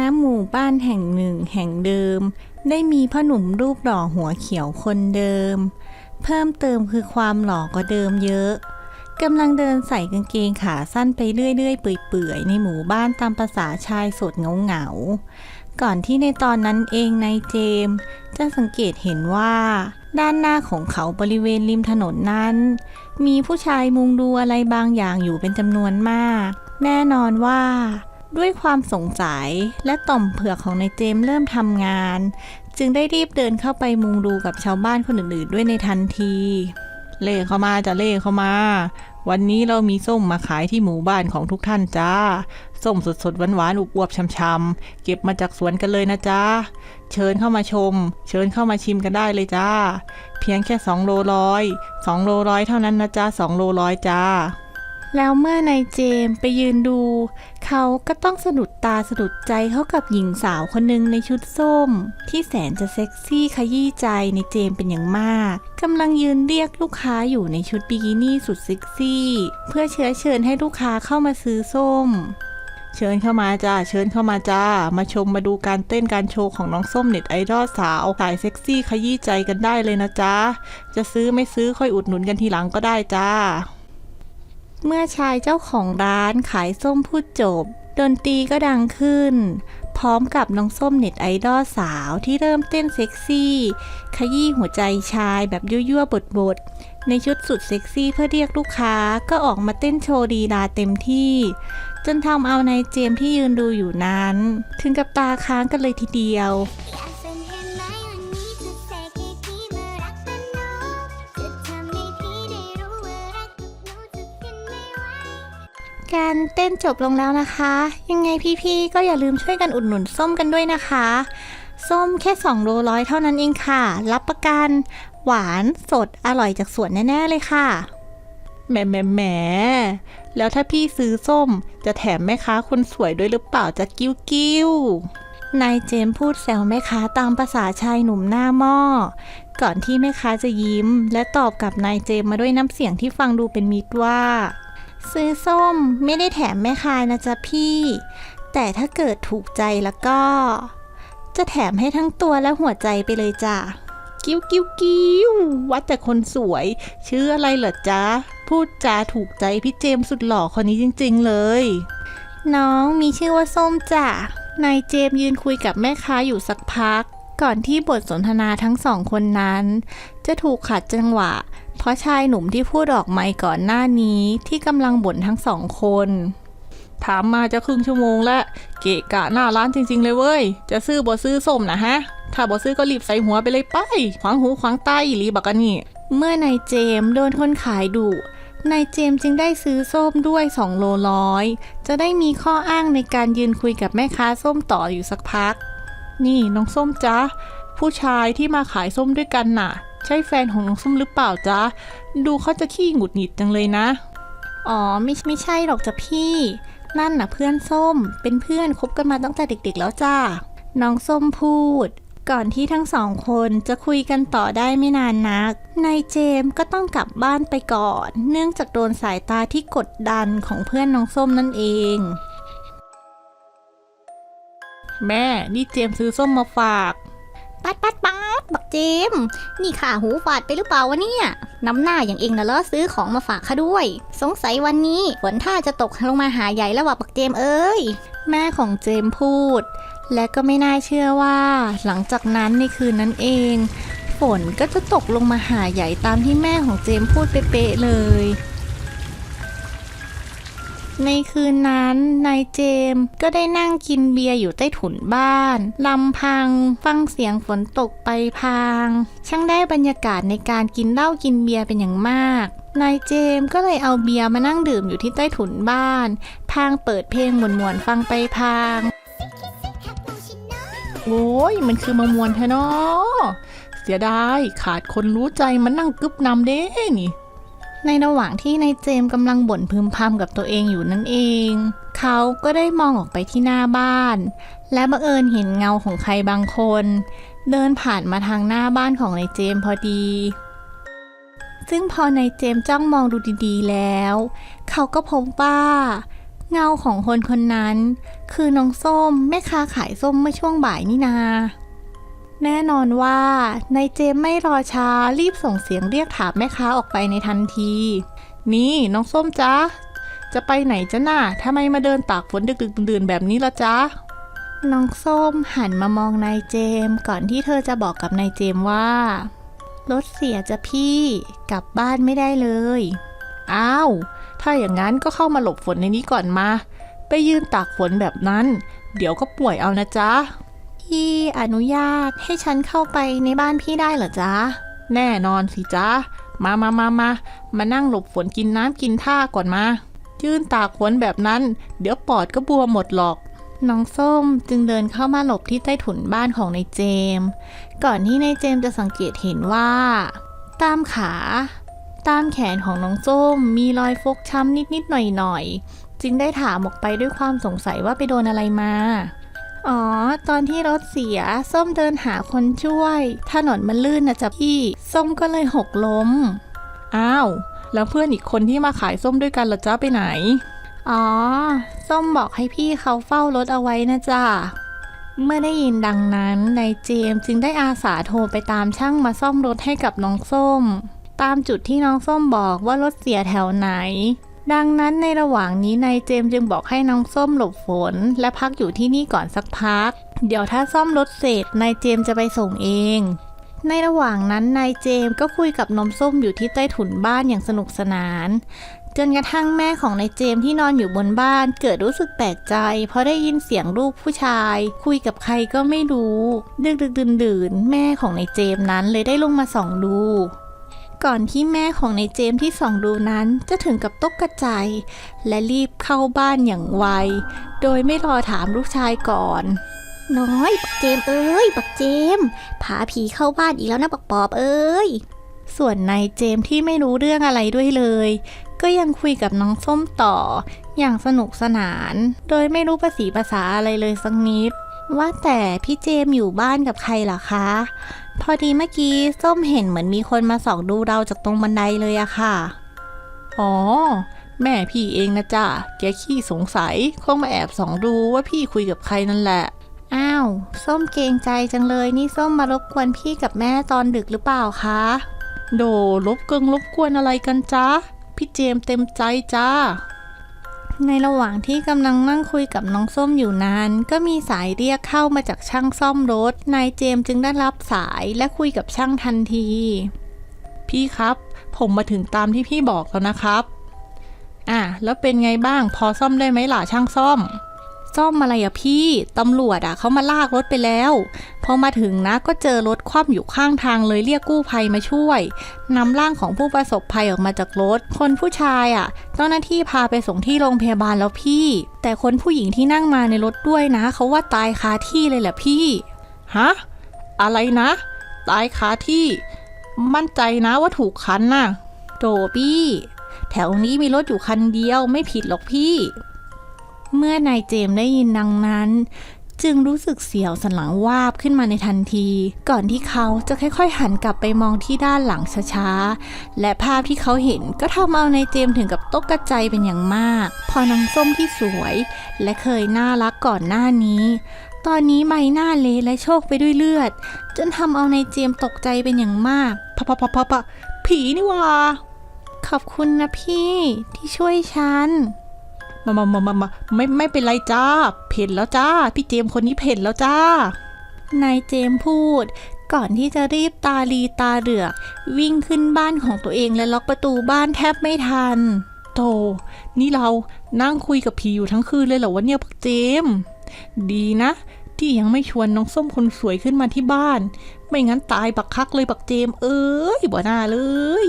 ณหมู่บ้านแห่งหนึ่งแห่งเดิม ได้มีพ่อหนุ่มรูปหล่อหัวเขียวคนเดิม เพิ่มเติมคือความหล่อกว่าเดิมเยอะกำลังเดินใส่กางเกงขาสั้นไปเรื่อยๆ เปื่อยๆ ในหมู่บ้านตามภาษาชายสดเงาๆ ก่อนที่ในตอนนั้นเองนายเจมส์จะสังเกตเห็นว่า ด้านหน้าของเขาบริเวณริมถนนนั้น มีผู้ชายมุงดูอะไรบางอย่างอยู่เป็นจำนวนมาก แน่นอนว่า ด้วยความสงสัยและต่อมเผือกของนายเจมเริ่มทำงาน จึงได้รีบเดินเข้าไปมุงดูกับชาวบ้านคนอื่นๆ ด้วยในทันที เล่เข้ามาจะเล่เข้ามา วันนี้เรามีส้มมาขายที่หมู่บ้านของทุกท่านจ้า ส้มสดๆหวานๆอวบๆช่ำๆเก็บมาจากสวนกันเลยนะจ้า เชิญเข้ามาชม เชิญเข้ามาชิมกันได้เลยจ้า เพียงแค่2โลร้อย2โลร้อยเท่านั้นนะจ้า2โลร้อยจ้า แล้วเมื่อนายเจมส์ไปยืนดู เขาก็ต้องสะดุดตาสะดุดใจเข้ากับหญิงสาวคนหนึ่งในชุดส้ม ที่แสนจะเซ็กซี่ขยี้ใจในเจมส์เป็นอย่างมากกำลังยืนเรียกลูกค้าอยู่ในชุดบิกินี่สุดเซ็กซี่ เพื่อเชื้อเชิญให้ลูกค้าเข้ามาซื้อส้ม เชิญเข้ามาจ้าเชิญเข้ามาจ้า มาชมมาดูการเต้นการโชว์ของน้องส้มเน็ตไอดอลสาวสายเซ็กซี่ขยี้ใจกันได้เลยนะจ๊ะจะซื้อไม่ซื้อค่อยอุดหนุนกันทีหลังก็ได้จ้า เมื่อชายเจ้าของร้านขายส้มพูดจบ ดนตรีก็ดังขึ้น พร้อมกับน้องส้มเน็ตไอดอลสาวที่เริ่มเต้นเซ็กซี่ ขยี้หัวใจชายแบบยั่วๆบดๆ ในชุดสุดเซ็กซี่เพื่อเรียกลูกค้าก็ออกมาเต้นโชว์ดีลาเต็มที่ จนทำเอานายเจมที่ยืนดูอยู่นั้น ถึงกับตาค้างกันเลยทีเดียว การเต้นจบลงแล้วนะคะ ยังไงพี่ๆก็อย่าลืมช่วยกันอุดหนุนส้มกันด้วยนะคะ ส้มแค่2โลร้อยเท่านั้นเองค่ะ รับประกัน หวานสดอร่อยจากสวนแน่ๆเลยค่ะแหมแหมแหมแล้วถ้าพี่ซื้อส้มจะแถมแม่ค้าคนสวยด้วยหรือเปล่าจะกิ้วกิ้วนายเจมส์พูดแซวแม่ค้าตามภาษาชายหนุ่มหน้าหม้อ ก่อนที่แม่ค้าจะยิ้ม และตอบกับนายเจมส์มาด้วยน้ำเสียงที่ฟังดูเป็นมิตรว่า ซื้อส้มไม่ได้แถมแม่ค้านะจ๊ะพี่ แต่ถ้าเกิดถูกใจแล้วก็ จะแถมให้ทั้งตัวและหัวใจไปเลยจ้ะกิ้วกิ้วกิ้ววัดแต่คนสวย ชื่ออะไรเหรอจ๊ะ พูดจาถูกใจพี่เจมสุดหล่อคนนี้จริง ๆ เลย น้องมีชื่อว่าส้มจ้ะนายเจมยืนคุยกับแม่ค้าอยู่สักพัก ก่อนที่บทสนทนาทั้งสองคนนั้น จะถูกขัดจังหวะ เพราะชายหนุ่มที่พูดออกไมค์ก่อนหน้านี้ที่กำลังบ่นทั้งสองคน ถามมาจะครึ่งชั่วโมงแล้วเกะกะหน้าร้านจริง ๆ เลยเว้ย จะซื้อบ่ซื้อส้มนะฮะ ถ้าบ่ซื้อก็รีบใส่หัวไปเลยไป ขวางหูขวางตาอีหลีบักกันนี่ เมื่อนายเจมส์โดนคนขายดุนายเจมส์จึงได้ซื้อส้มด้วย2โลร้อยจะได้มีข้ออ้างในการยืนคุยกับแม่ค้าส้มต่ออยู่สักพัก นี่น้องส้มจ๊ะผู้ชายที่มาขายส้มด้วยกันน่ะ ใช่แฟนของน้องส้มหรือเปล่าจ๊ะ ดูเขาจะขี้หงุดหงิดจังเลยนะ อ๋อไม่ไม่ใช่หรอกจ้ะพี่ นั่นน่ะเพื่อนส้ม เป็นเพื่อนคบกันมาตั้งแต่เด็กๆ แล้วจ้าน้องส้มพูด ก่อนที่ทั้งสองคนจะคุยกันต่อได้ไม่นานนัก นายเจมส์ก็ต้องกลับบ้านไปก่อน เนื่องจากโดนสายตาที่กดดันของเพื่อนน้องส้มนั่นเอง แม่ นี่เจมส์ซื้อส้มมาฝาก ปัดปัดปัดบัก เจม นี่ค่ะหูฝาดไปหรือเปล่าวะเนี่ยน้ำหน้าอย่างเองนะเลอซื้อของมาฝากข้าด้วย สงสัยวันนี้ฝนท่าจะตกลงมาหาใหญ่แล้วว่ะบักเจมเอ้ย แม่ของเจมส์พูด และก็ไม่น่าเชื่อว่า หลังจากนั้นในคืนนั้นเอง ฝนก็จะตกลงมาหาใหญ่ตามที่แม่ของเจมส์พูดเป๊ะเลย ในคืนนั้นนายเจมส์ก็ได้นั่งกินเบียร์อยู่ใต้ถุนบ้านลำพัง ฟังเสียงฝนตกไปพาง ช่างได้บรรยากาศในการกินเหล้ากินเบียร์เป็นอย่างมากนายเจมส์ก็เลยเอาเบียร์มานั่งดื่มอยู่ที่ใต้ถุนบ้าน พางเปิดเพลงหมวนๆฟังไปพาง โอ้ยมันคือมามวนแท้เนาะเสียดายขาดคนรู้ใจมันนั่งกึบนำเด้นี่ ในระหว่างที่นายเจมส์กำลังบ่นพึมพำกับตัวเองอยู่นั่นเอง เขาก็ได้มองออกไปที่หน้าบ้าน และบังเอิญเห็นเงาของใครบางคน เดินผ่านมาทางหน้าบ้านของนายเจมส์พอดี ซึ่งพอนายเจมส์จ้องมองดูดีๆแล้ว เขาก็พบว่าเงาของคนคนนั้น คือน้องส้มแม่ค้าขายส้มเมื่อช่วงบ่ายนี่นา แน่นอนว่านายเจมไม่รอช้ารีบส่งเสียงเรียกถามแม่ค้าออกไปในทันที นี่น้องส้มจ๊ะ จะไปไหนจ๊ะน่ะทำไมมาเดินตากฝนดึกๆดื่นๆแบบนี้ละจ๊ะ น้องส้มหันมามองนายเจม ก่อนที่เธอจะบอกกับนายเจมว่ารถเสียจะพี่ กลับบ้านไม่ได้เลย อ้าว ถ้าอย่างนั้นก็เข้ามาหลบฝนในนี้ก่อนมา ไปยืนตากฝนแบบนั้น เดี๋ยวก็ป่วยเอานะจ๊ะ พี่อนุญาตให้ฉันเข้าไปในบ้านพี่ได้เหรอจ๊ะ แน่นอนสิจ๊ะ มามามามา มานั่งหลบฝนกินน้ำกินท่าก่อนมา ยืนตากฝนแบบนั้น เดี๋ยวปอดก็บวมหมดหรอก น้องส้มจึงเดินเข้ามาหลบที่ใต้ถุนบ้านของนายเจมส์ก่อนที่นายเจมส์จะสังเกตเห็นว่า ตามขา ตามแขนของน้องส้มมีรอยฟกช้ำนิดๆหน่อยๆ จึงได้ถามออกไปด้วยความสงสัยว่าไปโดนอะไรมา อ๋อ ตอนที่รถเสีย ส้มเดินหาคนช่วย ถนนมันลื่นนะจ๊ะพี่ ส้มก็เลยหกล้ม อ้าว แล้วเพื่อนอีกคนที่มาขายส้มด้วยกันล่ะจ๊ะไปไหน อ๋อ ส้มบอกให้พี่เขาเฝ้ารถเอาไว้นะจ๊ะเมื่อได้ยินดังนั้นนายเจมส์จึงได้อาสาโทรไปตามช่างมาซ่อมรถให้กับน้องส้ม ตามจุดที่น้องส้มบอกว่ารถเสียแถวไหน ดังนั้นในระหว่างนี้นายเจมส์จึงบอกให้น้องส้มหลบฝน และพักอยู่ที่นี่ก่อนสักพัก เดี๋ยวถ้าซ่อมรถเสร็จนายเจมส์จะไปส่งเอง ในระหว่างนั้นนายเจมส์ก็คุยกับนมส้มอยู่ที่ใต้ถุนบ้านอย่างสนุกสนาน จนกระทั่งแม่ของนายเจมส์ที่นอนอยู่บนบ้านเกิดรู้สึกแปลกใจ เพราะได้ยินเสียงลูกผู้ชาย คุยกับใครก็ไม่รู้ ดึกดึกดื่นดื่นแม่ของนายเจมส์นั้นเลยได้ลงมาส่องดู ก่อนที่แม่ของนายเจมส์ที่ส่องดูนั้นจะถึงกับตกกระจายและรีบเข้าบ้านอย่างไว โดยไม่รอถามลูกชายก่อน น้อยบักเจมเอ้ยบักเจมพาผีเข้าบ้านอีกแล้วนะบักปอบเอ้ยส่วนนายเจมส์ที่ไม่รู้เรื่องอะไรด้วยเลย ก็ยังคุยกับน้องส้มต่อ อย่างสนุกสนาน โดยไม่รู้ภาษีภาษาอะไรเลยสักนิด ว่าแต่พี่เจมส์อยู่บ้านกับใครล่ะคะ พอดีเมื่อกี้ส้มเห็นเหมือนมีคนมาส่องดูเราจากตรงบันไดเลยอะค่ะ อ๋อ แม่พี่เองนะจ๊ะแกขี้สงสัยคงมาแอบส่องดูว่าพี่คุยกับใครนั่นแหละ อ้าว ส้มเกรงใจจังเลยนี่ส้มมารบกวนพี่กับแม่ตอนดึกหรือเปล่าคะ โดลบเกิงลบกวนอะไรกันจ๊ะพี่เจมเต็มใจจ้า ในระหว่างที่กำลังนั่งคุยกับน้องส้มอยู่นานก็มีสายเรียกเข้ามาจากช่างซ่อมรถ นายเจมส์จึงได้รับสายและคุยกับช่างทันที พี่ครับ ผมมาถึงตามที่พี่บอกแล้วนะครับ อะแล้วเป็นไงบ้างพอซ่อมได้ไหมล่ะช่างซ่อม ซ่อมอะไรอะพี่ ตำรวจอะเขามาลากรถไปแล้ว พอมาถึงนะก็เจอรถคว่ำอยู่ข้างทางเลยเรียกกู้ภัยมาช่วยนำร่างของผู้ประสบภัยออกมาจากรถ คนผู้ชายอะ่ะเจ้าหน้าที่พาไปส่งที่โรงพยาบาลแล้วพี่ แต่คนผู้หญิงที่นั่งมาในรถด้วยนะเขาว่าตายคาที่เลยแหละพี่ฮะอะไรนะ ตายคาที่ มั่นใจนะว่าถูกคันน่ะโตพี่แถวนี้มีรถอยู่คันเดียวไม่ผิดหรอกพี่ เมื่อนายเจมส์ได้ยินดังนั้น จึงรู้สึกเสียวสันหลังวาบขึ้นมาในทันที ก่อนที่เขาจะค่อยๆ หันกลับไปมองที่ด้านหลังช้าๆ และภาพที่เขาเห็นก็ทำเอานายเจมส์ถึงกับตกกระใจเป็นอย่างมาก พอน้องส้มที่สวย และเคยน่ารักก่อนหน้านี้ ตอนนี้ใบหน้าเละและโชกไปด้วยเลือด จนทำเอานายเจมส์ตกใจเป็นอย่างมากพะพะพะพะผีนี่ว่าขอบคุณนะพี่ที่ช่วยฉัน มามามามามาไม่ไม่เป็นไรจ้าเพ่นแล้วจ้า พี่เจมส์คนนี้เพ่นแล้วจ้า นายเจมส์พูด ก่อนที่จะรีบตาลีตาเหลือก วิ่งขึ้นบ้านของตัวเองและล็อกประตูบ้านแทบไม่ทันโตนี่เรานั่งคุยกับผีอยู่ทั้งคืนเลยเหรอวะเนี่ยพักเจมส์ดีนะ ที่ยังไม่ชวนน้องส้มคนสวยขึ้นมาที่บ้าน ไม่งั้นตายบักคักเลยบักเจมส์เอ้ยบ่น่าเลย